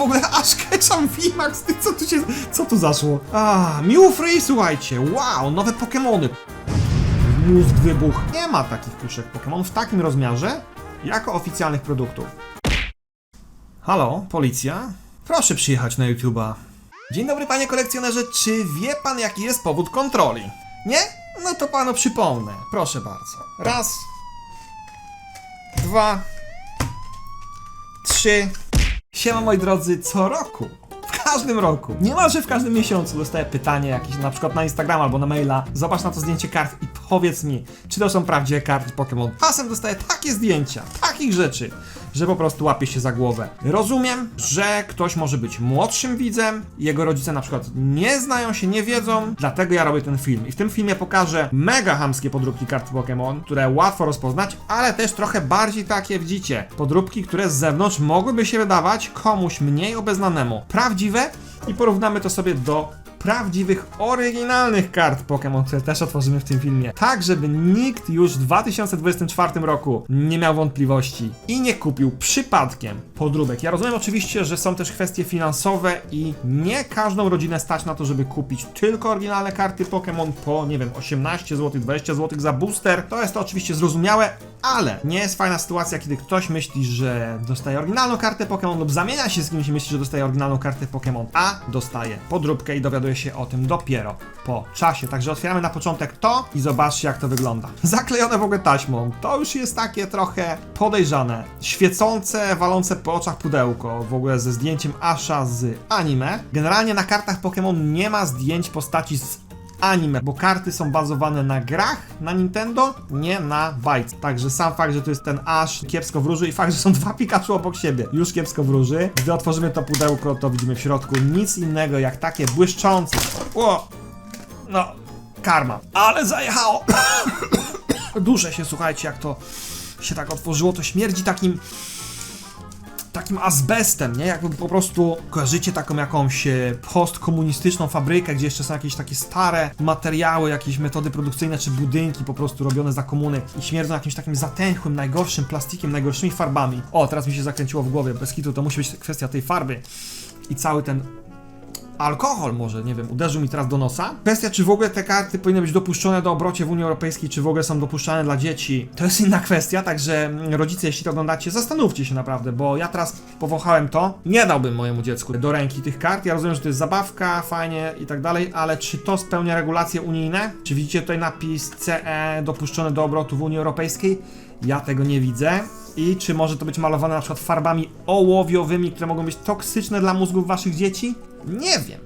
W ogóle aż Ketchum VMAX, ty co tu się... co tu zaszło? A, Free, słuchajcie, wow, nowe Pokemony. Mózg wybuch. Nie ma takich puszek Pokémon w takim rozmiarze, jako oficjalnych produktów. Halo, policja? Proszę przyjechać na YouTube'a. Dzień dobry panie kolekcjonerze, czy wie pan jaki jest powód kontroli? Nie? No to panu przypomnę. Proszę bardzo. Raz. Dwa. Trzy. Siema moi drodzy, co roku. W każdym roku, niemalże w każdym miesiącu dostaję pytanie jakieś na przykład na Instagram albo na maila. Zobacz na to zdjęcie kart i powiedz mi, czy to są prawdziwe karty Pokémon. Czasem dostaję takie zdjęcia, takich rzeczy, że po prostu łapie się za głowę. Rozumiem, że ktoś może być młodszym widzem, jego rodzice na przykład nie znają się, nie wiedzą, dlatego ja robię ten film. I w tym filmie pokażę mega hamskie podróbki kart Pokémon, które łatwo rozpoznać, ale też trochę bardziej takie widzicie. Podróbki, które z zewnątrz mogłyby się wydawać komuś mniej obeznanemu prawdziwe i porównamy to sobie do prawdziwych, oryginalnych kart Pokémon, które też otworzymy w tym filmie. Tak, żeby nikt już w 2024 roku nie miał wątpliwości i nie kupił przypadkiem podróbek. Ja rozumiem oczywiście, że są też kwestie finansowe i nie każdą rodzinę stać na to, żeby kupić tylko oryginalne karty Pokémon po, nie wiem, 18 zł, 20 zł za booster. To jest to oczywiście zrozumiałe, ale nie jest fajna sytuacja, kiedy ktoś myśli, że dostaje oryginalną kartę Pokémon lub zamienia się z kimś i myśli, że dostaje oryginalną kartę Pokémon, a dostaje podróbkę i dowiaduje się o tym dopiero po czasie. Także otwieramy na początek to i zobaczcie jak to wygląda. Zaklejone w ogóle taśmą. To już jest takie trochę podejrzane. Świecące, walące po oczach pudełko, w ogóle ze zdjęciem Asha z anime. Generalnie na kartach Pokémon nie ma zdjęć postaci z anime, bo karty są bazowane na grach na Nintendo, nie na bajce. Także sam fakt, że tu jest ten Ash kiepsko wróży i fakt, że są dwa Pikachu obok siebie, już kiepsko wróży. Gdy otworzymy to pudełko, to widzimy w środku nic innego jak takie błyszczące. O! No, karma. Ale zajechało! Duszę się, słuchajcie, jak to się tak otworzyło, to śmierdzi takim takim azbestem, nie? Jakby po prostu kojarzycie taką jakąś e, postkomunistyczną fabrykę, gdzie jeszcze są jakieś takie stare materiały, jakieś metody produkcyjne czy budynki po prostu robione za komuny i śmierdzą jakimś takim zatęchłym, najgorszym plastikiem, najgorszymi farbami. O, teraz mi się zakręciło w głowie, bez kitu, to musi być kwestia tej farby i cały ten alkohol może, nie wiem, uderzył mi teraz do nosa. Kwestia, czy w ogóle te karty powinny być dopuszczone do obrocie w Unii Europejskiej, czy w ogóle są dopuszczane dla dzieci, to jest inna kwestia, także mm, rodzice, jeśli to oglądacie, zastanówcie się naprawdę, bo ja teraz powąchałem to, nie dałbym mojemu dziecku do ręki tych kart, ja rozumiem, że to jest zabawka, fajnie i tak dalej, ale czy to spełnia regulacje unijne? Czy widzicie tutaj napis CE dopuszczone do obrotu w Unii Europejskiej? Ja tego nie widzę. I czy może to być malowane na przykład farbami ołowiowymi, które mogą być toksyczne dla mózgów waszych dzieci? Nie wiem.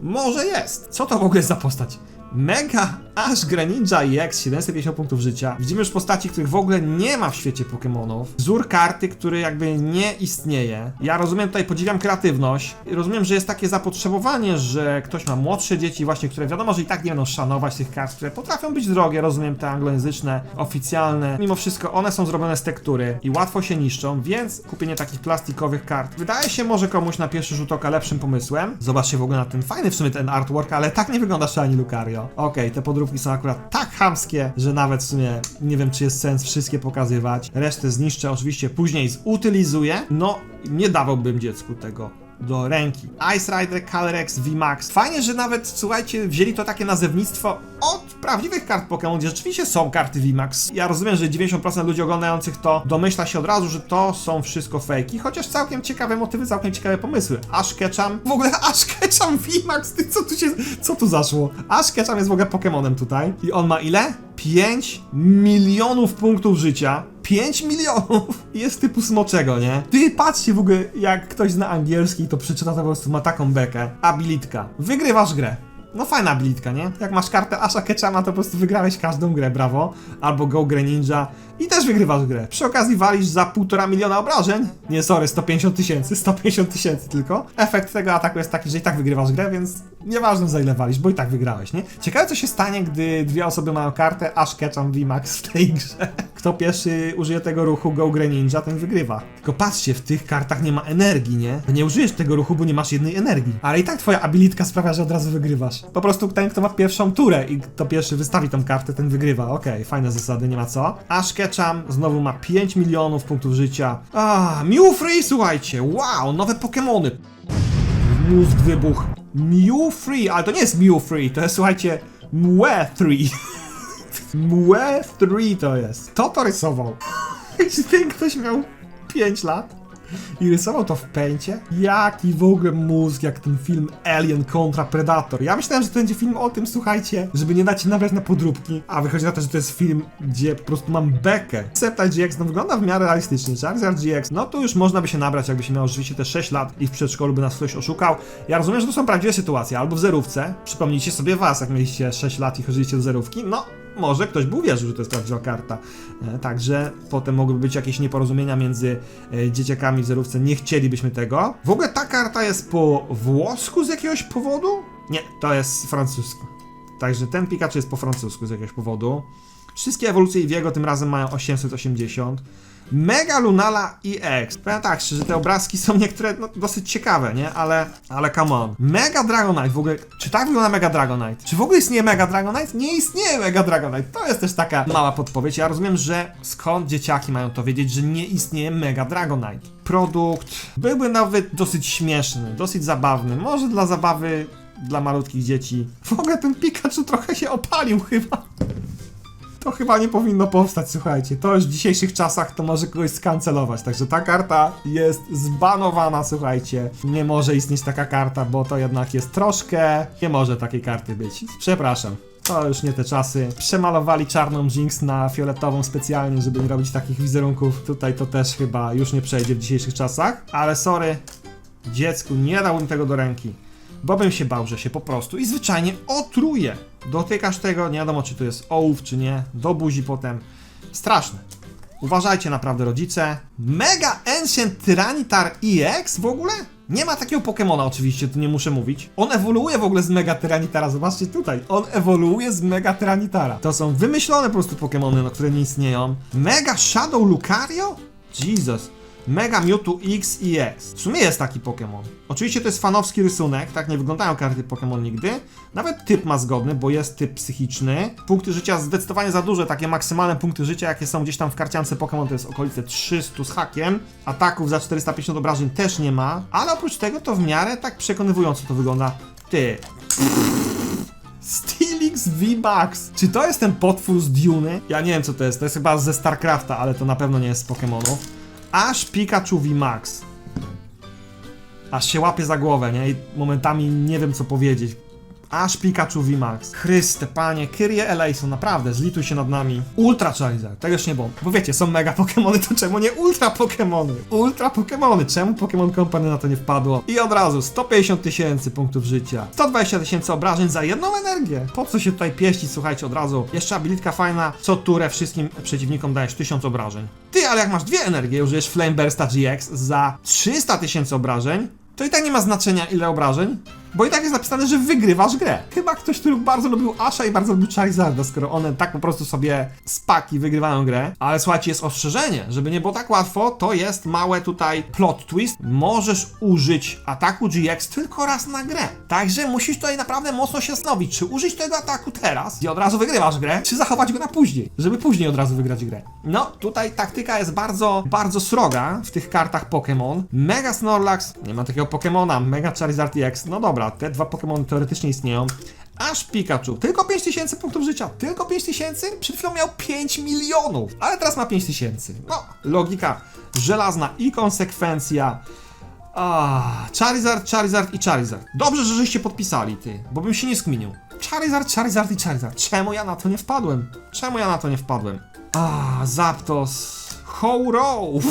Może jest. Co to w ogóle jest za postać? Mega Ash Greninja EX 750 punktów życia. Widzimy już postaci, których w ogóle nie ma w świecie Pokémonów. Wzór karty, który jakby nie istnieje. Ja rozumiem tutaj, podziwiam kreatywność. Rozumiem, że jest takie zapotrzebowanie, że ktoś ma młodsze dzieci właśnie, które wiadomo, że i tak nie będą szanować tych kart, które potrafią być drogie, rozumiem te anglojęzyczne, oficjalne. Mimo wszystko one są zrobione z tektury i łatwo się niszczą, więc kupienie takich plastikowych kart wydaje się może komuś na pierwszy rzut oka lepszym pomysłem. Zobaczcie w ogóle na ten fajny w sumie ten artwork, ale tak nie wygląda Shiny Lucario. Okej, te podróbki są akurat tak chamskie, że nawet w sumie nie wiem, czy jest sens wszystkie pokazywać. Resztę zniszczę, oczywiście później zutylizuję. No, nie dawałbym dziecku tego do ręki. Ice Rider Color X VMAX. Fajnie, że nawet, słuchajcie, wzięli to takie nazewnictwo od prawdziwych kart Pokémon, gdzie rzeczywiście są karty VMAX. Ja rozumiem, że 90% ludzi oglądających to domyśla się od razu, że to są wszystko fejki, chociaż całkiem ciekawe motywy, całkiem ciekawe pomysły. Ash Ketchum, w ogóle Ash Ketchum VMAX, ty co tu się, co tu zaszło? Ash Ketchum jest w ogóle Pokémonem tutaj i on ma ile? 5 milionów punktów życia. 5 milionów! Jest typu smoczego, nie? Ty patrzcie w ogóle, jak ktoś zna angielski, to przeczyta to po prostu ma taką bekę. Abilitka. Wygrywasz grę. No fajna abilitka, nie? Jak masz kartę Asha Ketchama, to po prostu wygrałeś każdą grę, brawo. Albo Go Greninja i też wygrywasz grę. Przy okazji walisz za półtora miliona obrażeń. Nie, sorry, 150 tysięcy, 150 tysięcy tylko. Efekt tego ataku jest taki, że i tak wygrywasz grę, więc nieważne za ile walisz, bo i tak wygrałeś, nie? Ciekawe co się stanie, gdy dwie osoby mają kartę Ash Ketchum VMAX w tej grze. Kto pierwszy użyje tego ruchu Go Greninja, ten wygrywa. Tylko patrzcie, w tych kartach nie ma energii, nie? Nie użyjesz tego ruchu, bo nie masz jednej energii. Ale i tak twoja abilitka sprawia, że od razu wygrywasz. Po prostu ten, kto ma pierwszą turę i kto pierwszy wystawi tą kartę, ten wygrywa. Okej, fajne zasady, nie ma co. Ketchum Mieczam znowu ma 5 milionów punktów życia. A, Mew Free, słuchajcie, wow, nowe Pokemony. Mózg wybuch. Mew Free, ale to nie jest Mew Free, to jest, słuchajcie, Mue 3. Mue 3 to jest. Kto to rysował? Ten ktoś miał 5 lat? I rysował to w pęcie? Jaki w ogóle mózg, jak ten film Alien kontra Predator. Ja myślałem, że to będzie film o tym, słuchajcie, żeby nie dać nabrać na podróbki, a wychodzi na to, że to jest film, gdzie po prostu mam bekę. Septile GX no wygląda w miarę realistycznie, Charizard GX, no to już można by się nabrać, jakby się miał rzeczywiście te 6 lat i w przedszkolu by nas ktoś oszukał. Ja rozumiem, że to są prawdziwe sytuacje, albo w zerówce, przypomnijcie sobie was, jak mieliście 6 lat i chodziliście do zerówki, no może ktoś by uwierzył, że to jest prawdziwa karta. E, Także potem mogłyby być jakieś nieporozumienia między e, dzieciakami w zerówce, nie chcielibyśmy tego. W ogóle ta karta jest po włosku z jakiegoś powodu? Nie, to jest francusku. Także ten Pikachu jest po francusku z jakiegoś powodu. Wszystkie ewolucje Eevee'ego tym razem mają 880. Mega Lunala EX. Powiem tak, szczerze, te obrazki są niektóre no, dosyć ciekawe, nie? Ale, ale come on. Mega Dragonite w ogóle, czy tak wygląda Mega Dragonite? Czy w ogóle istnieje Mega Dragonite? Nie istnieje Mega Dragonite. To jest też taka mała podpowiedź. Ja rozumiem, że skąd dzieciaki mają to wiedzieć, że nie istnieje Mega Dragonite. Produkt byłby nawet dosyć śmieszny, dosyć zabawny. Może dla zabawy dla malutkich dzieci. W ogóle ten Pikachu trochę się opalił chyba. To chyba nie powinno powstać, słuchajcie. To już w dzisiejszych czasach to może kogoś skancelować. Także ta karta jest zbanowana, słuchajcie. Nie może istnieć taka karta, bo to jednak jest troszkę. Nie może takiej karty być. Przepraszam. To już nie te czasy. Przemalowali czarną Jinx na fioletową specjalnie, żeby nie robić takich wizerunków. Tutaj to też chyba już nie przejdzie w dzisiejszych czasach. Ale sorry, dziecku, nie dałbym tego do ręki. Bo bym się bał, że się po prostu i zwyczajnie otruje. Dotykasz tego, nie wiadomo czy to jest ołów, czy nie, do buzi potem. Straszne. Uważajcie naprawdę rodzice. Mega Ancient Tyranitar EX w ogóle? Nie ma takiego Pokemona oczywiście, tu nie muszę mówić. On ewoluuje w ogóle z Mega Tyranitar, zobaczcie tutaj. On ewoluuje z Mega Tyranitar. To są wymyślone po prostu Pokemony, no, które nie istnieją. Mega Shadow Lucario? Jesus. Mega Mewtwo X i X. W sumie jest taki Pokémon. Oczywiście to jest fanowski rysunek, tak nie wyglądają karty Pokémon nigdy. Nawet typ ma zgodny, bo jest typ psychiczny. Punkty życia zdecydowanie za duże, takie maksymalne punkty życia, jakie są gdzieś tam w karciance Pokémon, to jest okolice 300 z hakiem. Ataków za 450 obrażeń też nie ma, ale oprócz tego to w miarę tak przekonywująco to wygląda. Ty. Steelix V-Bucks. Czy to jest ten potwór z Duny? Ja nie wiem co to jest, to jest chyba ze StarCrafta, ale to na pewno nie jest z Pokémonów. Aż Pikachu V-Max. Aż się łapie za głowę, nie? I momentami nie wiem co powiedzieć. Aż Pikachu VMAX. Chryste, panie, Kyrie Eleison, naprawdę, zlituj się nad nami. Ultra Charizard, tego już nie było. Bo wiecie, są mega Pokemony, to czemu nie Ultra Pokemony? Ultra Pokemony, czemu Pokémon Company na to nie wpadło? I od razu 150 tysięcy punktów życia, 120 tysięcy obrażeń za jedną energię. Po co się tutaj pieścić, słuchajcie, od razu. Jeszcze abilitka fajna, co turę wszystkim przeciwnikom dajesz 1000 obrażeń. Ty, ale jak masz dwie energie, użyjesz Flame Bursta GX za 300 tysięcy obrażeń, to i tak nie ma znaczenia ile obrażeń, bo i tak jest napisane, że wygrywasz grę. Chyba ktoś, który bardzo lubił Asha i bardzo lubił Charizarda, skoro one tak po prostu sobie spaki wygrywają grę. Ale słuchajcie, jest ostrzeżenie, żeby nie było tak łatwo, to jest małe tutaj plot twist. Możesz użyć ataku GX tylko raz na grę. Także musisz tutaj naprawdę mocno się zastanowić, czy użyć tego ataku teraz i od razu wygrywasz grę, czy zachować go na później, żeby później od razu wygrać grę. No, tutaj taktyka jest bardzo, bardzo sroga w tych kartach Pokémon. Mega Snorlax, nie ma takiego Pokémona, Mega Charizard EX, no dobra, te dwa Pokémony teoretycznie istnieją. Aż Pikachu, tylko 5000 punktów życia, tylko 5000? Przed chwilą miał 5 milionów, ale teraz ma 5000. No, logika żelazna i konsekwencja. Ah, Charizard, Charizard i Charizard. Dobrze, że żeście podpisali, ty, bo bym się nie skminił. Charizard, Charizard i Charizard. Czemu ja na to nie wpadłem? Czemu ja na to nie wpadłem? Ah, Zapdos. Ho-Row.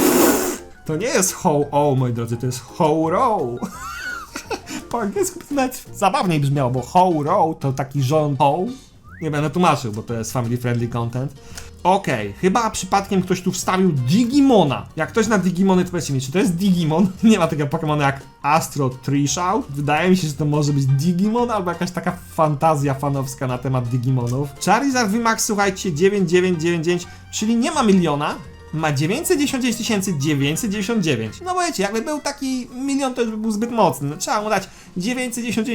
To nie jest ho-oh, moi drodzy, to jest ho-row. Po angielsku to nawet zabawniej brzmiało, bo ho-row to taki rząd ho. Nie będę tłumaczył, bo to jest family friendly content. Okej, chyba przypadkiem ktoś tu wstawił Digimona. Jak ktoś na Digimony, to powiedzcie mi, czy to jest Digimon? Nie ma takiego Pokemona jak Astro Trishout. Wydaje mi się, że to może być Digimon albo jakaś taka fantazja fanowska na temat Digimonów. Charizard VMAX, słuchajcie, 9999, czyli nie ma miliona, ma 910 999. No bo wiecie, jakby był taki milion, to już by był zbyt mocny. No, trzeba mu dać 910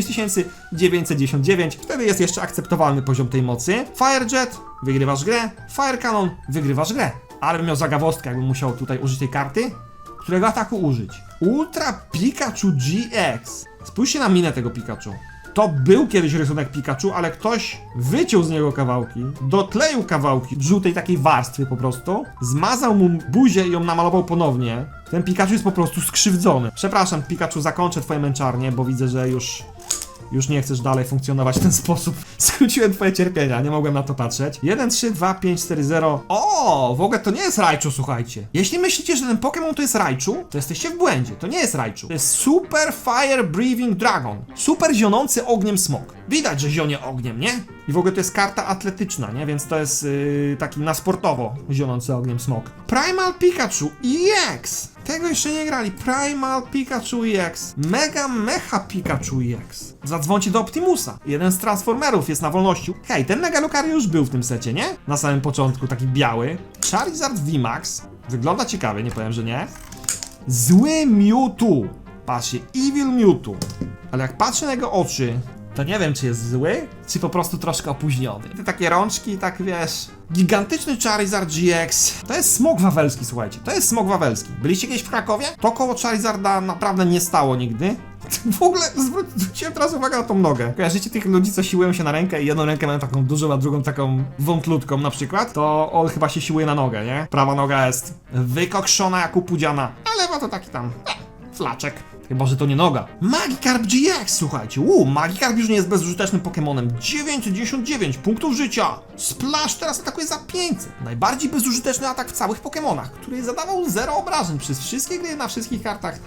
999. Wtedy jest jeszcze akceptowalny poziom tej mocy. Firejet, wygrywasz grę. Fire Cannon, wygrywasz grę. Ale bym miał zagawostkę, jakbym musiał tutaj użyć tej karty. Którego ataku użyć? Ultra Pikachu GX. Spójrzcie na minę tego Pikachu. To był kiedyś rysunek Pikachu, ale ktoś wyciął z niego kawałki, dokleił kawałki żółtej takiej warstwy po prostu, zmazał mu buzię i ją namalował ponownie. Ten Pikachu jest po prostu skrzywdzony. Przepraszam, Pikachu, zakończę twoje męczarnie, bo widzę, że już już nie chcesz dalej funkcjonować w ten sposób. Skróciłem twoje cierpienia, nie mogłem na to patrzeć. 1, 3, 2, 5, 4, 0. O, w ogóle to nie jest Raichu, słuchajcie. Jeśli myślicie, że ten Pokémon to jest Raichu, to jesteście w błędzie. To nie jest Raichu. To jest Super Fire Breathing Dragon. Super zionący ogniem smok. Widać, że zionie ogniem, nie? I w ogóle to jest karta atletyczna, nie? Więc to jest yy, taki na sportowo zionący ogniem smok. Primal Pikachu EX! Tego jeszcze nie grali. Primal Pikachu EX. Mega Mecha Pikachu EX. Zadzwońcie do Optimusa. Jeden z Transformerów jest na wolności. Hej, ten Mega Lucario już był w tym secie, nie? Na samym początku, taki biały. Charizard VMAX. Wygląda ciekawie, nie powiem, że nie. Zły Mewtwo. Patrzcie, Evil Mewtwo. Ale jak patrzę na jego oczy, to nie wiem, czy jest zły, czy po prostu troszkę opóźniony. Te takie rączki, tak wiesz. Gigantyczny Charizard GX. To jest smog wawelski, słuchajcie. To jest smog wawelski. Byliście kiedyś w Krakowie? To koło Charizarda naprawdę nie stało nigdy. W ogóle zwró- zwróciłem teraz uwagę na tą nogę. Kojarzycie tych ludzi, co siłują się na rękę i jedną rękę mają taką dużą, a drugą taką wątlutką na przykład? To on chyba się siłuje na nogę, nie? Prawa noga jest wykokszona jak upudziana, a lewa to taki tam flaczek. Chyba, że to nie noga. Magikarp GX, słuchajcie. Uuu, Magikarp już nie jest bezużytecznym Pokemonem. 999 punktów życia. Splash teraz atakuje za 500. Najbardziej bezużyteczny atak w całych Pokemonach, który zadawał 0 obrażeń przez wszystkie gry na wszystkich kartach.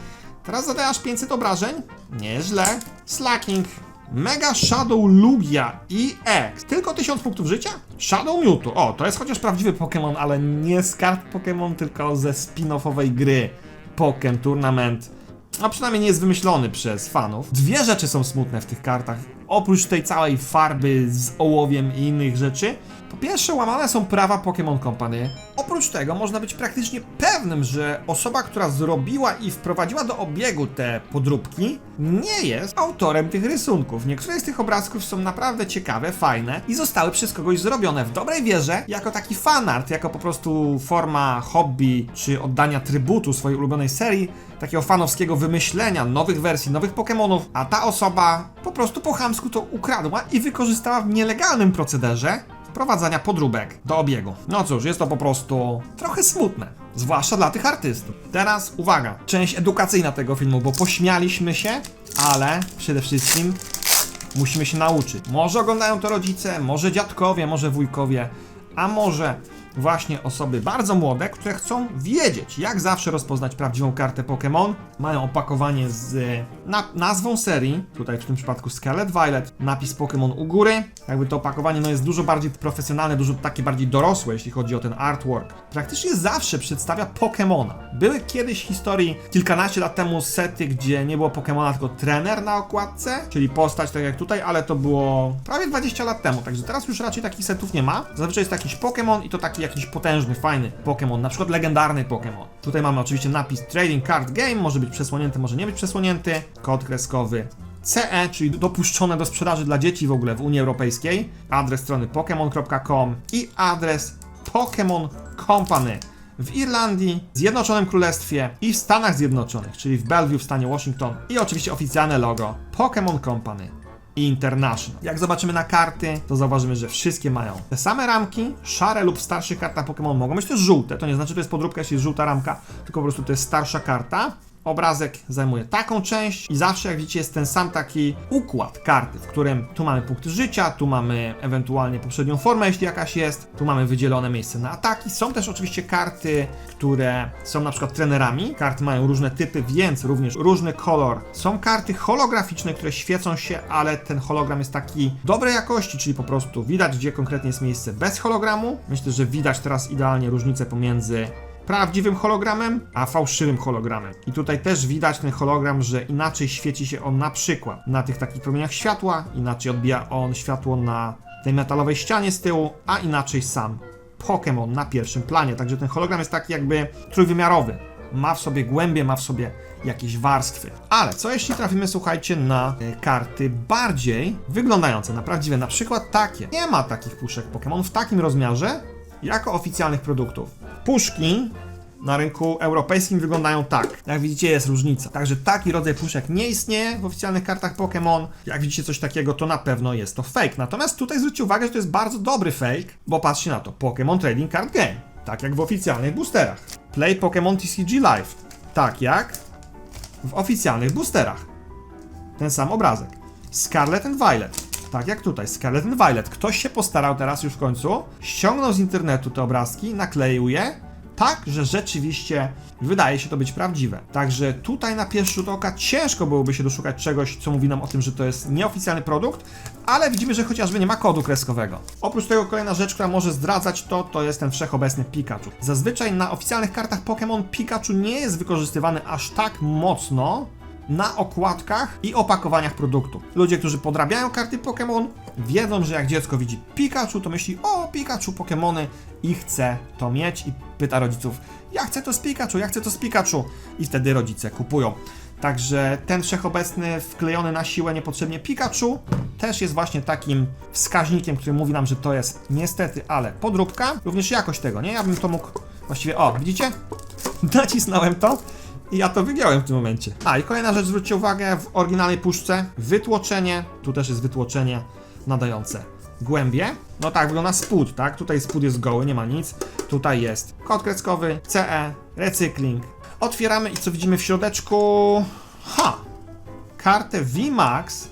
Teraz zadaje aż 500 obrażeń. Nieźle. Slacking. Mega Shadow Lugia EX. Tylko 1000 punktów życia? Shadow Mewtwo. O, to jest chociaż prawdziwy Pokémon, ale nie z kart Pokémon, tylko ze spin-offowej gry. Pokémon Tournament. A przynajmniej nie jest wymyślony przez fanów. Dwie rzeczy są smutne w tych kartach. Oprócz tej całej farby z ołowiem i innych rzeczy. Po pierwsze, łamane są prawa Pokémon Company. Oprócz tego można być praktycznie pewnym, że osoba, która zrobiła i wprowadziła do obiegu te podróbki, nie jest autorem tych rysunków. Niektóre z tych obrazków są naprawdę ciekawe, fajne i zostały przez kogoś zrobione w dobrej wierze, jako taki fanart, jako po prostu forma hobby czy oddania trybutu swojej ulubionej serii, takiego fanowskiego wymyślenia nowych wersji, nowych Pokémonów, a ta osoba po prostu po chamsku to ukradła i wykorzystała w nielegalnym procederze wprowadzania podróbek do obiegu. No cóż, jest to po prostu trochę smutne. Zwłaszcza dla tych artystów. Teraz uwaga, część edukacyjna tego filmu, bo pośmialiśmy się, ale przede wszystkim musimy się nauczyć. Może oglądają to rodzice, może dziadkowie, może wujkowie, a może właśnie osoby bardzo młode, które chcą wiedzieć, jak zawsze rozpoznać prawdziwą kartę Pokémon. Mają opakowanie z na nazwą serii, tutaj w tym przypadku Scarlet Violet, napis Pokémon u góry. Jakby to opakowanie no, jest dużo bardziej profesjonalne, dużo takie bardziej dorosłe, jeśli chodzi o ten artwork. Praktycznie zawsze przedstawia Pokémona. Były kiedyś w historii kilkanaście lat temu sety, gdzie nie było Pokémona, tylko trener na okładce, czyli postać tak jak tutaj, ale to było prawie 20 lat temu, także teraz już raczej takich setów nie ma. Zazwyczaj jest jakiś Pokémon i to taki jakiś potężny, fajny Pokémon, na przykład legendarny Pokémon. Tutaj mamy oczywiście napis Trading Card Game, może być przesłonięty, może nie być przesłonięty, kod kreskowy CE, czyli dopuszczone do sprzedaży dla dzieci w ogóle w Unii Europejskiej, adres strony pokemon.com i adres Pokémon Company w Irlandii, Zjednoczonym Królestwie i w Stanach Zjednoczonych, czyli w Bellevue w stanie Washington i oczywiście oficjalne logo Pokémon Company. International. Jak zobaczymy na karty, to zauważymy, że wszystkie mają te same ramki, szare lub w starszych Pokémon mogą być też żółte. To nie znaczy, że to jest podróbka, jeśli jest żółta ramka, tylko po prostu to jest starsza karta. Obrazek zajmuje taką część i zawsze, jak widzicie, jest ten sam taki układ karty, w którym tu mamy punkty życia, tu mamy ewentualnie poprzednią formę, jeśli jakaś jest, tu mamy wydzielone miejsce na ataki. Są też oczywiście karty, które są na przykład trenerami. Karty mają różne typy, więc również różny kolor. Są karty holograficzne, które świecą się, ale ten hologram jest taki dobrej jakości, czyli po prostu widać, gdzie konkretnie jest miejsce bez hologramu. Myślę, że widać teraz idealnie różnicę pomiędzy prawdziwym hologramem, a fałszywym hologramem. I tutaj też widać ten hologram, że inaczej świeci się on na przykład na tych takich promieniach światła, inaczej odbija on światło na tej metalowej ścianie z tyłu, a inaczej sam Pokémon na pierwszym planie. Także ten hologram jest taki jakby trójwymiarowy. Ma w sobie głębie, ma w sobie jakieś warstwy. Ale co jeśli trafimy, słuchajcie, na e, karty bardziej wyglądające na prawdziwe, na przykład takie. Nie ma takich puszek Pokémon w takim rozmiarze jako oficjalnych produktów. Puszki na rynku europejskim wyglądają tak. Jak widzicie, jest różnica. Także taki rodzaj puszek nie istnieje w oficjalnych kartach Pokémon. Jak widzicie coś takiego, to na pewno jest to fake. Natomiast tutaj zwróćcie uwagę, że to jest bardzo dobry fake, bo patrzcie na to. Pokémon Trading Card Game. Tak jak w oficjalnych boosterach. Play Pokémon TCG Live. Tak jak w oficjalnych boosterach. Ten sam obrazek. Scarlet and Violet. Tak jak tutaj, Scarlet and Violet. Ktoś się postarał teraz już w końcu, ściągnął z internetu te obrazki, nakleił je, tak, że rzeczywiście wydaje się to być prawdziwe. Także tutaj na pierwszy rzut oka ciężko byłoby się doszukać czegoś, co mówi nam o tym, że to jest nieoficjalny produkt, ale widzimy, że chociażby nie ma kodu kreskowego. Oprócz tego kolejna rzecz, która może zdradzać to, to jest ten wszechobecny Pikachu. Zazwyczaj na oficjalnych kartach Pokémon Pikachu nie jest wykorzystywany aż tak mocno, na okładkach i opakowaniach produktu. Ludzie, którzy podrabiają karty Pokémon, wiedzą, że jak dziecko widzi Pikachu, to myśli, o Pikachu, Pokémony i chce to mieć i pyta rodziców, ja chcę to z Pikachu, ja chcę to z Pikachu i wtedy rodzice kupują. Także ten wszechobecny, wklejony na siłę niepotrzebnie Pikachu też jest właśnie takim wskaźnikiem, który mówi nam, że to jest niestety, ale podróbka, również jakość tego, nie? Ja bym to mógł właściwie, o, widzicie? Nacisnąłem to i ja to wygiąłem w tym momencie. A i kolejna rzecz, zwróćcie uwagę, w oryginalnej puszce wytłoczenie, tu też jest wytłoczenie nadające głębie. No tak, wygląda spód, tak? Tutaj spód jest goły, nie ma nic. Tutaj jest kod kreskowy, CE, recykling. Otwieramy i co widzimy w środeczku? Ha! Kartę VMAX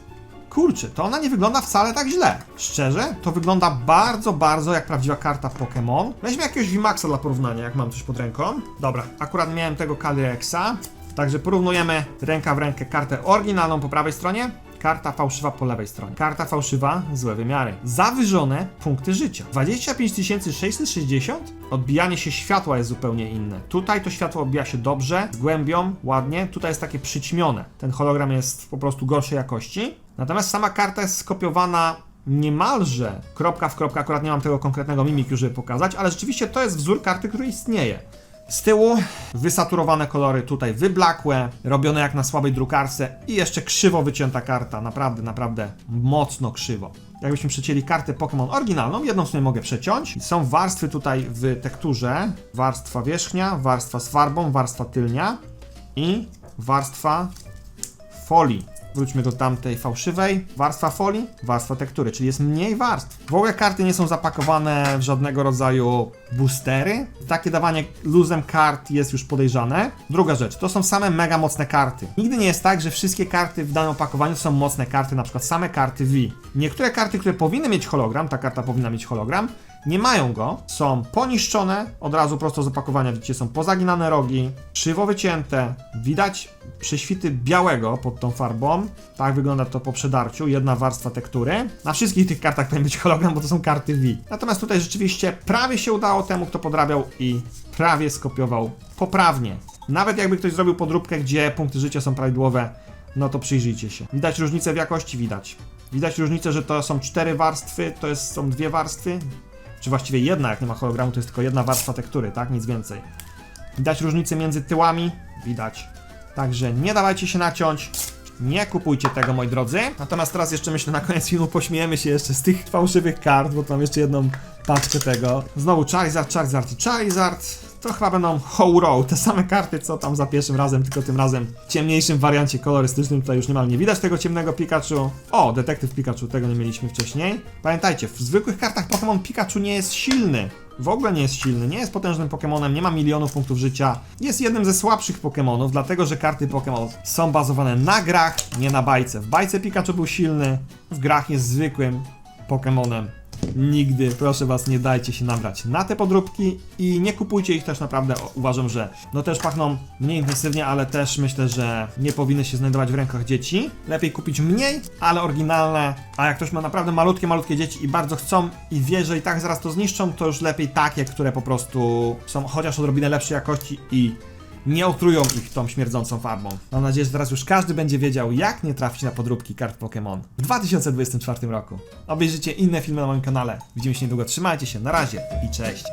Kurczę, to ona nie wygląda wcale tak źle. Szczerze, to wygląda bardzo, bardzo jak prawdziwa karta Pokémon. Weźmy jakiegoś VMAXa dla porównania, jak mam coś pod ręką. Dobra, akurat miałem tego Calyrexa. Także porównujemy ręka w rękę kartę oryginalną po prawej stronie, karta fałszywa po lewej stronie. Karta fałszywa, złe wymiary. Zawyżone punkty życia. 25 660? Odbijanie się światła jest zupełnie inne. Tutaj to światło odbija się dobrze, z głębią, ładnie. Tutaj jest takie przyćmione. Ten hologram jest po prostu gorszej jakości. Natomiast sama karta jest skopiowana niemalże kropka w kropkę. Akurat nie mam tego konkretnego mimiku, żeby pokazać, ale rzeczywiście to jest wzór karty, który istnieje. Z tyłu wysaturowane kolory, tutaj wyblakłe, robione jak na słabej drukarce i jeszcze krzywo wycięta karta, naprawdę, naprawdę mocno krzywo. Jakbyśmy przecięli kartę Pokémon oryginalną, jedną sobie mogę przeciąć. Są warstwy tutaj w tekturze, warstwa wierzchnia, warstwa z farbą, warstwa tylnia i warstwa folii. Wróćmy do tamtej fałszywej. Warstwa folii, warstwa tektury, czyli jest mniej warstw. W ogóle karty nie są zapakowane w żadnego rodzaju boostery. Takie dawanie luzem kart jest już podejrzane. Druga rzecz, to są same mega mocne karty. Nigdy nie jest tak, że wszystkie karty w danym opakowaniu są mocne karty, na przykład same karty V. Niektóre karty, które powinny mieć hologram, ta karta powinna mieć hologram, nie mają go, są poniszczone, od razu prosto z opakowania, widzicie, są pozaginane rogi, krzywo wycięte, widać prześwity białego pod tą farbą, tak wygląda to po przedarciu, jedna warstwa tektury. Na wszystkich tych kartach powinien być hologram, bo to są karty V. Natomiast tutaj rzeczywiście prawie się udało temu, kto podrabiał i prawie skopiował poprawnie. Nawet jakby ktoś zrobił podróbkę, gdzie punkty życia są prawidłowe, no to przyjrzyjcie się. Widać różnicę w jakości? Widać. Widać różnicę, że to są cztery warstwy, to jest, są dwie warstwy, czy właściwie jedna, jak nie ma hologramu, to jest tylko jedna warstwa tektury, tak? Nic więcej. Widać różnicę między tyłami? Widać. Także nie dawajcie się naciąć. Nie kupujcie tego, moi drodzy. Natomiast teraz jeszcze myślę, na koniec filmu pośmiejemy się jeszcze z tych fałszywych kart, bo mam jeszcze jedną paczkę tego. Znowu Charizard, Charizard i Charizard. To chyba będą Ho-Row, te same karty, co tam za pierwszym razem, tylko tym razem w ciemniejszym wariancie kolorystycznym. Tutaj już niemal nie widać tego ciemnego Pikachu. O, detektyw Pikachu, tego nie mieliśmy wcześniej. Pamiętajcie, w zwykłych kartach Pokémon Pikachu nie jest silny. W ogóle nie jest silny, nie jest potężnym Pokémonem, nie ma milionów punktów życia. Jest jednym ze słabszych Pokémonów, dlatego że karty Pokémon są bazowane na grach, nie na bajce. W bajce Pikachu był silny, w grach jest zwykłym Pokémonem. Nigdy, proszę was, nie dajcie się nabrać na te podróbki i nie kupujcie ich też naprawdę. Uważam, że no też pachną mniej intensywnie, ale też myślę, że nie powinny się znajdować w rękach dzieci. Lepiej kupić mniej, ale oryginalne. A jak ktoś ma naprawdę malutkie, malutkie dzieci i bardzo chcą i wie, że i tak zaraz to zniszczą, to już lepiej takie, które po prostu są chociaż odrobinę lepszej jakości i nie otrują ich tą śmierdzącą farbą. Mam nadzieję, że teraz już każdy będzie wiedział, jak nie trafić na podróbki kart Pokémon w 2024 roku. Obejrzyjcie inne filmy na moim kanale. Widzimy się niedługo, trzymajcie się, na razie i cześć.